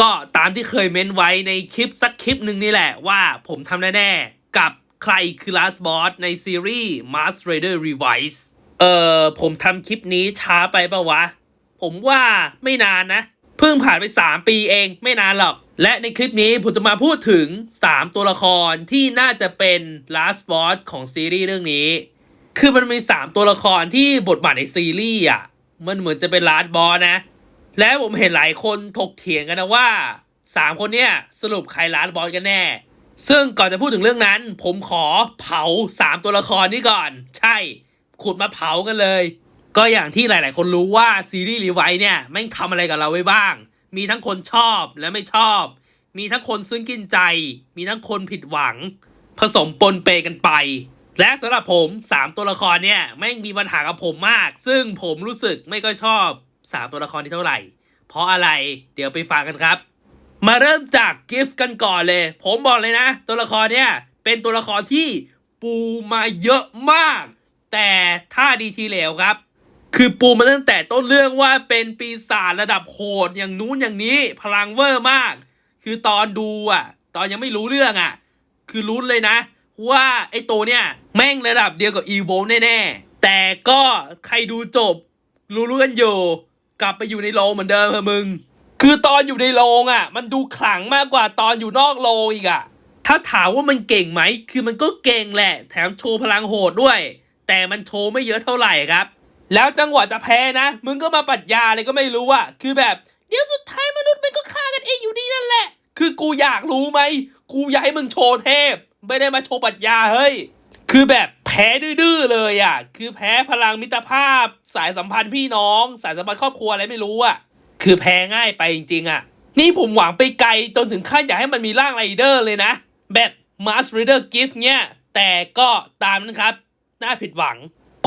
ก็ตามที่เคยเม้นไว้ในคลิปสักคลิปหนึ่งนี่แหละว่าผมทำแน่ๆ กับใครคือ last boss ในซีรีส์ Mask Raider Revise เอ่อ ผมทำคลิปนี้ช้าไปปะวะ ผมว่าไม่นานนะ เพิ่งผ่านไป 3 ปีเองไม่นานหรอก และในคลิปนี้ผมจะมาพูดถึง 3 ตัวละครที่น่าจะเป็น last boss ของซีรีส์เรื่องนี้ คือมันมี 3 ตัวละครที่บทบาทในซีรีส์อะ มันเหมือนจะเป็น last boss นะ และผมเห็นหลายคนถกเถียงกันนะว่า3คนเนี้ยสรุปใคร last boss กันแน่ ซึ่งก่อนจะพูดถึงเรื่องนั้น ผมขอเผา3ตัวละครนี้ก่อน ใช่ ขุดมาเผากันเลย ก็อย่างที่หลาย ๆ คนรู้ว่าซีรีส์รีไวท์เนี่ยแม่งทำอะไรกับเราไว้บ้าง มีทั้งคนชอบและไม่ชอบ มีทั้งคนซึ้งกินใจ มีทั้งคนผิดหวัง ผสมปนเปกันไป และสำหรับผม 3 ตัวละครเนี่ยแม่งมีปัญหากับผมมาก ซึ่งผมรู้สึกไม่ค่อยชอบ 3 ตัวละครที่เท่าไหร่ เพราะอะไรเดี๋ยวไปฟังกันครับ มาเริ่มจากกิฟต์กันก่อนเลย ผมบอกเลยนะ ตัวละครเนี่ยเป็นตัวละครที่ปูมาเยอะมาก แต่ท่าดีทีเหลวครับ คือปูมาตั้งแต่ต้นเรื่องว่าเป็นปีศาจระดับโหดอย่างนู้นอย่างนี้พลังเวอร์มาก คือตอนดูอะ ตอนยังไม่รู้เรื่องอะ คือรู้เลยนะ ว่าไอ้ตัวเนี่ยแม่งระดับเดียวกับอีโวแน่ๆแต่ก็ใครดูจบ รู้รู้กันอยู่ กลับไปอยู่ในโรงเหมือนเดิมเถอะมึง คือตอนอยู่ในโรงอะ มันดูขลังมากกว่าตอนอยู่นอกโรงอีกอะ ถ้าถามว่ามันเก่งไหม คือมันก็เก่งแหละ แถมโชว์พลังโหดด้วย แต่มันโชว์ไม่เยอะเท่าไหร่ครับ แล้วจังหวะจะแพ้นะ มึงก็มาปัดยาอะไรก็ไม่รู้อะ คือแบบเดี๋ยวสุดท้ายมนุษย์มันก็ฆ่ากันเองอยู่ดีนั่นแหละ คือกูอยากรู้ไหม กูอยากให้มึงโชว์เทพ ไม่ได้มาโชว์ปัดยาเฮ้ย คือแบบ พ้ดื้อเลยอะ คือแพ้พลังมิตรภาพ สายสัมพันธ์พี่น้อง สายสัมพันธ์ครอบครัวอะไรไม่รู้อะ คือแพ้ง่ายไปจริงๆอะ นี่ผมหวังไปไกลจนถึงขั้นอยากให้มันมีร่างไรเดอร์เลยนะ แบบ Mars Raider Gift เนี่ย แต่ก็ตามนั้นครับ น่าผิดหวัง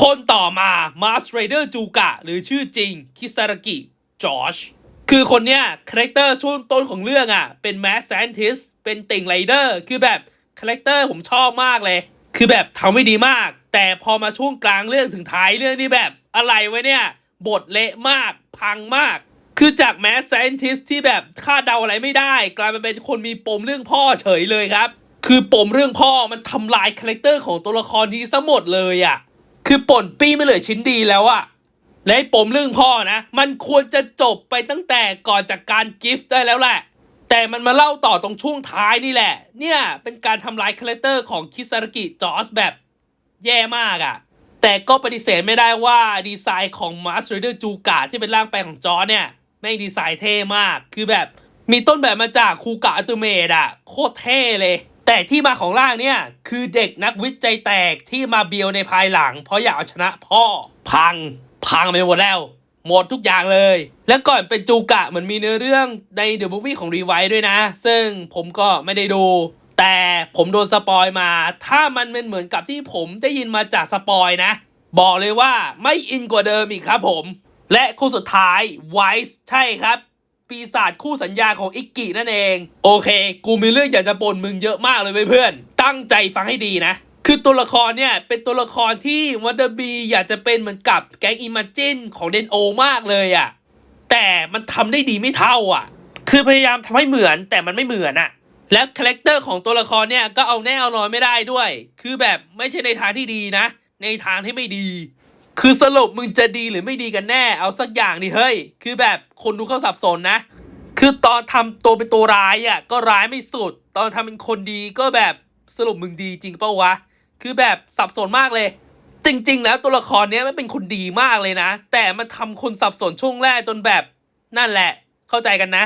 คนต่อมา Mars Raider จูกะหรือชื่อจริงคิซารกิจอชคือคนเนี้ยคาแรคเตอร์ช่วงต้นของเรื่องอะ เป็นแมสแซนติสเป็นติ่งไรเดอร์คือแบบคาแรคเตอร์ผมชอบมากเลย คือแบบทำไม่ดีมาก แต่พอมาช่วงกลางเรื่องถึงท้ายเรื่องนี่แบบอะไรไว้เนี่ย บทเละมาก พังมาก คือจากแมสแซนติสที่แบบคาดเดาอะไรไม่ได้ กลายมาเป็นคนมีปมเรื่องพ่อเฉยเลยครับ คือปมเรื่องพ่อมันทำลายคาแรคเตอร์ของตัวละครนี้ซะหมดเลยอะคือป่นปี้ไม่เหลือชิ้นดีแล้วอะและปมเรื่องพ่อนะ มันควรจะจบไปตั้งแต่ก่อนจากการกิฟต์ได้แล้วแหละ แต่มันมาเล่าต่อตรงช่วงท้ายนี่แหละ เนี่ยเป็นการทำลายคาแรคเตอร์ของคิซารกิจอสแบบแย่มากอะแต่ก็ปฏิเสธไม่ได้ว่าดีไซน์ของมาสเตอร์เดอร์จูกะที่เป็นร่างแปลงของจอร์จเนี่ย แม่งดีไซน์เท่มาก คือแบบมีต้นแบบมาจากคูกะอัตเมดอะโคตรเท่เลย แต่ที่มาของร่างเนี่ย คือเด็กนักวิจัยแตกที่มาเบียวในภายหลัง เพราะอยากเอาชนะพ่อ พัง พังไปหมดแล้ว หมดทุกอย่างเลย และก่อนเป็นจูกะเหมือนมีเนื้อเรื่องในเดอะมูฟวี่ของรีไวด้วยนะ ซึ่งผมก็ไม่ได้ดู แต่ผมโดนสปอยมา ถ้ามันเป็นเหมือนกับที่ผมได้ยินมาจากสปอยนะ บอกเลยว่าไม่อินกว่าเดิมอีกครับผม และคู่สุดท้ายไวส์ใช่ครับปีศาจคู่สัญญาของอิกกินั่นเอง โอเค กูมีเรื่องอยากจะปนมึงเยอะมากเลยเพื่อน ตั้งใจฟังให้ดีนะ คือตัวละครเนี่ย เป็นตัวละครที่วันเดอร์บีอยากจะเป็นเหมือนกับแก๊งอิม g จินของเดนโอมากเลยอะ่ะ แต่มันทำได้ดีไม่เท่าอะ คือพยายามทำให้เหมือนแต่มันไม่เหมือนอะ และคาแรคเตอร์ของตัวละครเนี่ยก็เอาแน่เอานอนไม่ได้ด้วย คือแบบไม่ใช่ในทางที่ดีนะ ในทางที่ไม่ดี คือสรุปมึงจะดีหรือไม่ดีกันแน่ เอาสักอย่างดิเฮ้ย คือแบบคนดูเขาสับสนนะ คือตอนทำตัวเป็นตัวร้ายอะก็ร้ายไม่สุด ตอนทำเป็นคนดีก็แบบสรุปมึงดีจริงเปล่าวะ คือแบบสับสนมากเลย จริง ๆ แล้วตัวละครเนี้ยมันเป็นคนดีมากเลยนะ แต่มันทำคนสับสนช่วงแรกจนแบบนั่นแหละ เข้าใจกันนะ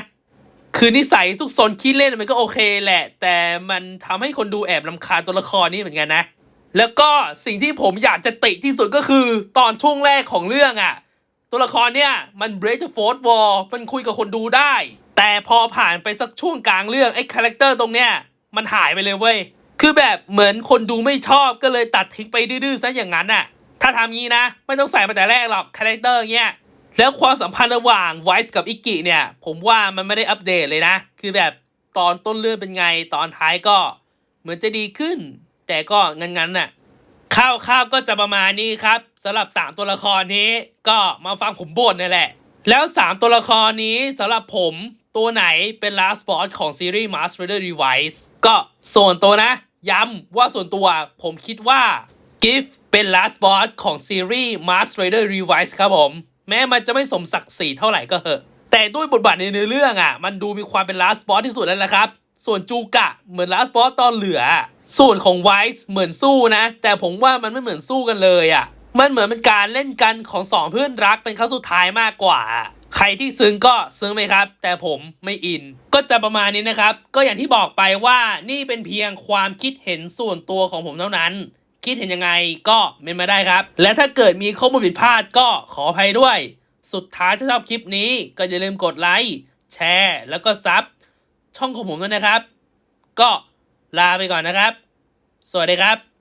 คือนิสัยซุกซนขี้เล่นมันก็โอเคแหละ แต่มันทำให้คนดูแอบลำคาญตัวละครนี้เหมือนกันนะ แล้วก็สิ่งที่ผมอยากจะติที่สุดก็คือตอนช่วงแรกของเรื่องอะ่ะ ตัวละครเนี่ยมัน break the fourth wall มันคุยกับคนดูได้ แต่พอผ่านไปสักช่วงกลางเรื่องไอ้คาแรคเตอร์ตรงเนี้ยมันหายไปเลยเว้ย คือแบบเหมือนคนดูไม่ชอบก็เลยตัดทิ้งไปดื้อๆซะอย่างนั้นน่ะ ถ้าทำงี้นะ ไม่ต้องใส่มาแต่แรกหรอกคาแรคเตอร์เงี้ยแล้วความสัมพันธ์ระหว่างไวส์กับอิกิเนี่ย ผมว่ามันไม่ได้อัปเดตเลยนะ คือแบบตอนต้นเรื่องเป็นไงตอนท้ายก็ เหมือนจะดีขึ้น แต่ก็งั้นๆน่ะข้าวๆก็จะประมาณนี้ครับสำหรับ 3 ตัวละครนี้ก็มาฟังผมบ่นนี่แหละ แล้ว 3 ตัวละครนี้สำหรับผมตัวไหนเป็น last boss ของซีรีส์ Mask Rider Revice ก็ส่วนตัวนะ ย้ำว่าส่วนตัวผมคิดว่า Gift เป็น last boss ของซีรีส์ Mask Rider Revice ครับผม แม้มันจะไม่สมศักดิ์ศรีเท่าไหร่ก็เหอะ แต่ด้วยบทบาทในเนื้อเรื่องอะ มันดูมีความเป็น last boss ที่สุดแล้วละครับ ส่วนจูกะเหมือน last boss ตอนเหลือ ส่วนของไวส์เหมือนสู้นะ แต่ผมว่ามันไม่เหมือนสู้กันเลยอะ มันเหมือนเป็นการเล่นกันของสองเพื่อนรักเป็นครั้งสุดท้ายมากกว่า ใครที่ซึ้งก็ซึ้งไหมครับ แต่ผมไม่อิน ก็จะประมาณนี้นะครับ ก็อย่างที่บอกไปว่านี่เป็นเพียงความคิดเห็นส่วนตัวของผมเท่านั้น คิดเห็นยังไงก็เมนมาได้ครับ และถ้าเกิดมีข้อมูลผิดพลาดก็ขออภัยด้วย สุดท้ายถ้าชอบคลิปนี้ ก็อย่าลืมกดไลค์แชร์แล้วก็ซับช่องของผมด้วยนะครับ ก็ลาไปก่อนนะครับ สวัสดีครับ